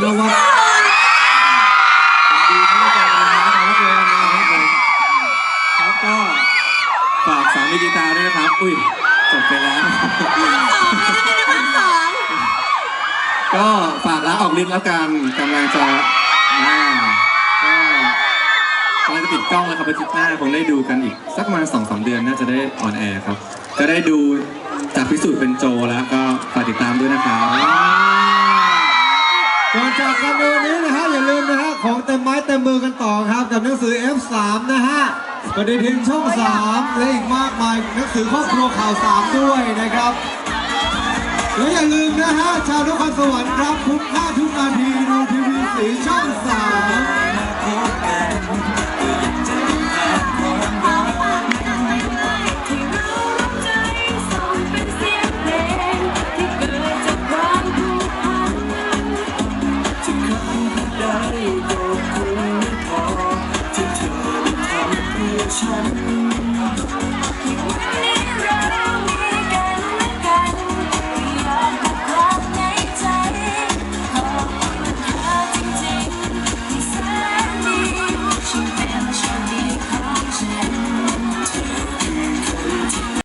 เชื่อว่าดีที่ได้เจอกันนะครับได้เจอกันนะครับผมครับก็ฝากสามีกีตาร์ด้วยนะครับ อุ้ยจบไปแล้ว ก็ฝากร้านออกฤทธิ์แล้วกันกำลังจะอ่าก็กำลังจะปิดกล้องแล้วครับอาทิตย์หน้าคงได้ดูกันอีก สักประมาณสองสามเดือนน่าจะได้ออนแอร์ครับ จะได้ดูจากพิสูจน์เป็นโจแล้วก็ฝากติดตามด้วยนะครับก่ อนจากกันในวันนี้นะฮะอย่าลืมนะฮะของเต็มไม้เต็มมือกันต่อครับ กับหนังสือ F3 นะฮะปฏิทินช่อง 3 และอีกมากมายหนังสือครอบครัวข่าว 3 ด้วยนะครับและอย่าลืมนะฮะชาวนครสวรรค์ครับทุกค่าทุกนาทีดูทีวีสีช่อง 3 อ